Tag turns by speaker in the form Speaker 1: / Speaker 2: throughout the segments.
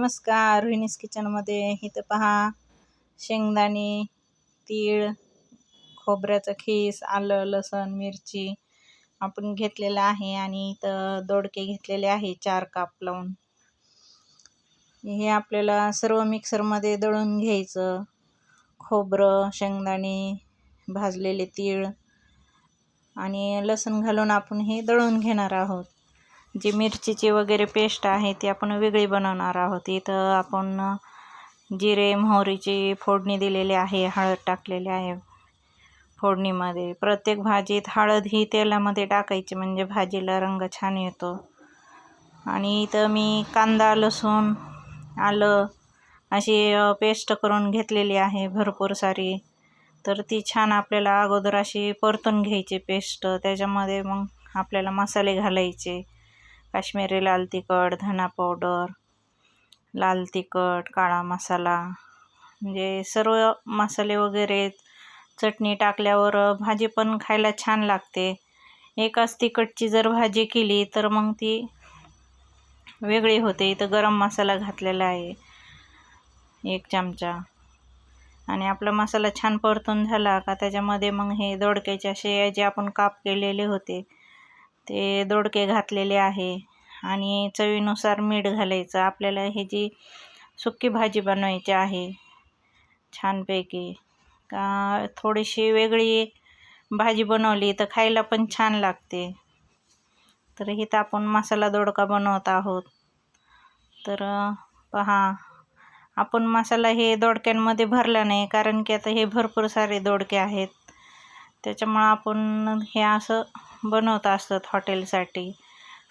Speaker 1: नमस्कार रोहिणीस किचनमध्ये इथं पहा शेंगदाणे तीळ खोबऱ्याचं खीस आलं लसण मिरची आपण घेतलेलं आहे आणि इथं दोडके घेतलेले आहे चार काप लावून. हे आपल्याला सर्व मिक्सरमध्ये दळून घ्यायचं. खोबरं शेंगदाणे भाजलेले तीळ आणि लसण घालून आपण हे दळून घेणार आहोत. जी मिरचीची वगैरे पेस्ट आहे ती आपण वेगळी बनवणार आहोत. इथं आपण जिरे मोहरीची फोडणी दिलेली आहे हळद टाकलेली आहे फोडणीमध्ये. प्रत्येक भाजीत हळद ही तेलामध्ये टाकायची म्हणजे भाजीला रंग छान येतो. आणि इथं मी कांदा लसूण आलं अशी पेस्ट करून घेतलेली आहे भरपूर सारी. तर ती छान आपल्याला अगोदर अशी परतून घ्यायची पेस्ट. त्याच्यामध्ये मग आपल्याला मसाले घालायचे. काश्मिरी लाल तिखट धना पावडर लाल तिखट काळा मसाला. म्हणजे सर्व मसाले वगैरे चटणी टाकल्यावर भाजी पण खायला छान लागते. एकाच तिखटची जर भाजी केली तर मग ती वेगळी होते. इथं गरम मसाला घातलेला आहे एक चमचा. आणि आपला मसाला छान परतून झाला का त्याच्यामध्ये मग हे दोडक्याचे असे जे आपण काप केलेले होते ते दोडके घातलेले आहे आणि चवीनुसार मीठ घालायचं. आपल्याला हे जी सुकी भाजी बनवायची आहे छानपैकी का थोडीशी वेगळी भाजी बनवली तर खायला पण छान लागते. तर इथं आपण मसाला दोडका बनवत आहोत. तर पहा आपण मसाला हे दोडक्यांमध्ये भरला नाही कारण की आता हे भरपूर सारे दोडके आहेत. त्याच्यामुळं आपण हे असं बनवत असतात हॉटेलसाठी.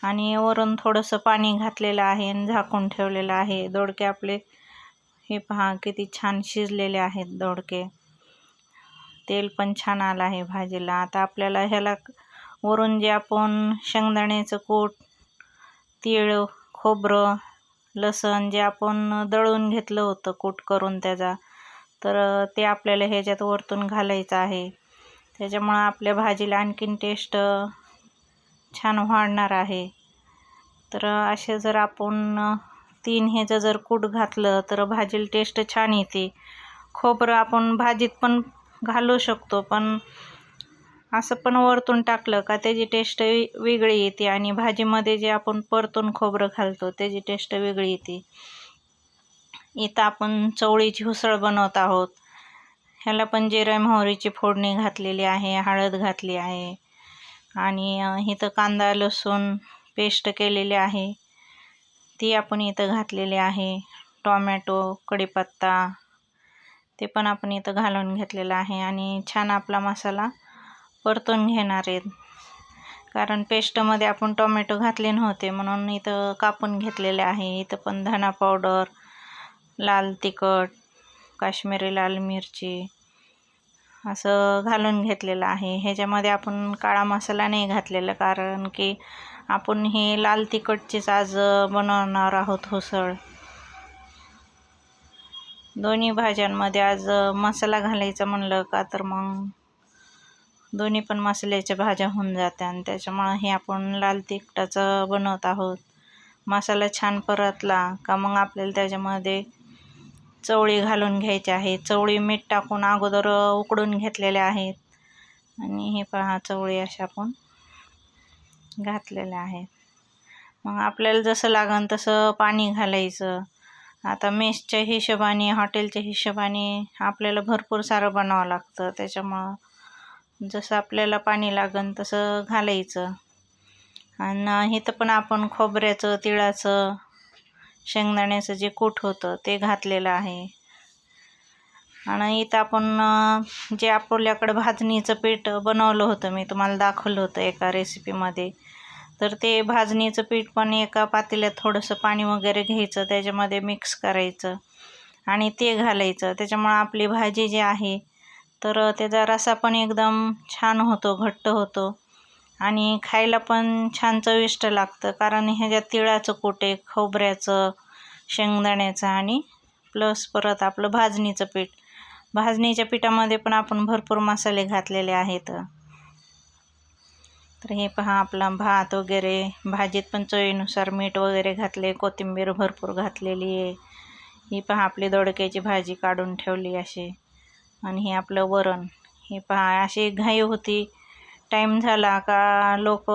Speaker 1: आणि वरून थोडंसं पाणी घातलेलं आहे आणि झाकून ठेवलेलं आहे. दोडके आपले हे पहा किती छान शिजलेले आहेत दोडके. तेल पण छान आलं आहे भाजीला. आता आपल्याला ह्याला वरून जे आपण शेंगदाण्याचं कूट तीळ खोबरं लसण जे आपण दळून घेतलं होतं कूट करून त्याचा तर ते आपल्याला ह्याच्यात वरतून घालायचं आहे. त्याच्यामुळं आपल्या भाजीला आणखीन टेस्ट छान वाढणार आहे. तर असे जर आपण तीन ह्याचं जर कूट घातलं तर भाजीला टेस्ट छान येते. खोबरं आपण भाजीत पण घालू शकतो पण असं पण वरतून टाकलं का त्याची टेस्ट वेगळी येते आणि भाजीमध्ये जे आपण परतून खोबरं घालतो त्याची टेस्ट वेगळी येते. इथं आपण चवळीची उसळ बनवत आहोत. ह्याला पण जिरा मोहरीची फोडणी घातलेली आहे हळद घातली आहे. आणि इथं कांदा लसूण पेस्ट केलेली आहे. ती आपण इथं घातलेली आहे. टोमॅटो कढीपत्ता ते पण आपण इथं घालून घेतलेलं आहे. आणि छान आपला मसाला परतून घेणार आहेत कारण पेस्टमध्ये आपण टोमॅटो घातले नव्हते म्हणून इथं कापून घेतलेले आहे. इथं पण धना पावडर लाल तिखट काश्मीरी लाल मिरची असं घालून घेतलेलं आहे. ह्याच्यामध्ये आपण काळा मसाला नाही घातलेला कारण की आपण हे लाल तिखटचीच आज बनवणार आहोत होसळ दोन्ही भाज्यांमध्ये आज मसाला घालायचा म्हणलं का तर मग दोन्ही पण मसाल्याच्या भाज्या होऊन जात्या आणि त्याच्यामुळं हे आपण लाल तिखटाचं बनवत आहोत. मसाला छान परतला का मग आपल्याला त्याच्यामध्ये चवळी घालून घ्यायची आहे. चवळी मीठ टाकून अगोदर उकडून घेतलेल्या आहेत. आणि हे पहा चवळी अशा आपण घातलेल्या आहेत. मग आपल्याला जसं लागन तसं पाणी घालायचं. आता मेसच्या हिशोबाने हॉटेलच्या हिशोबाने आपल्याला भरपूर सारं बनावं लागतं. त्याच्यामुळं जसं आपल्याला पाणी लागन तसं घालायचं. आणि इथं पण आपण खोबऱ्याचं तिळाचं शेंगदाण्याचं जे कूट होतं ते घातलेलं आहे. आणि इथं आपण जे आपल्याकडं भाजणीचं पीठ बनवलं होतं मी तुम्हाला दाखवलं होतं एका रेसिपीमध्ये तर ते भाजणीचं पीठ पण एका पातेल्यात थोडंसं पाणी वगैरे घ्यायचं त्याच्यामध्ये मिक्स करायचं आणि ते घालायचं. त्याच्यामुळं आपली भाजी जी आहे तर त्याचा रसा पण एकदम छान होतो घट्ट होतो. आणि खायला पण छान चविष्ट लागतं. कारण ह्याच्यात तिळाचं कोटे खोबऱ्याचं शेंगदाण्याचं आणि प्लस परत आपलं भाजणीचं पीठ. भाजणीच्या पिठामध्ये पण आपण भरपूर मसाले घातलेले आहेत. तर हे पहा आपला भात वगैरे. भाजीत पण चवीनुसार मीठ वगैरे घातले कोथिंबीर भरपूर घातलेली आहे. ही पहा आपली दोडक्याची भाजी काढून ठेवली अशी. आणि हे आपलं वरण. हे पहा अशी घाई होती. टाईम झाला का लोक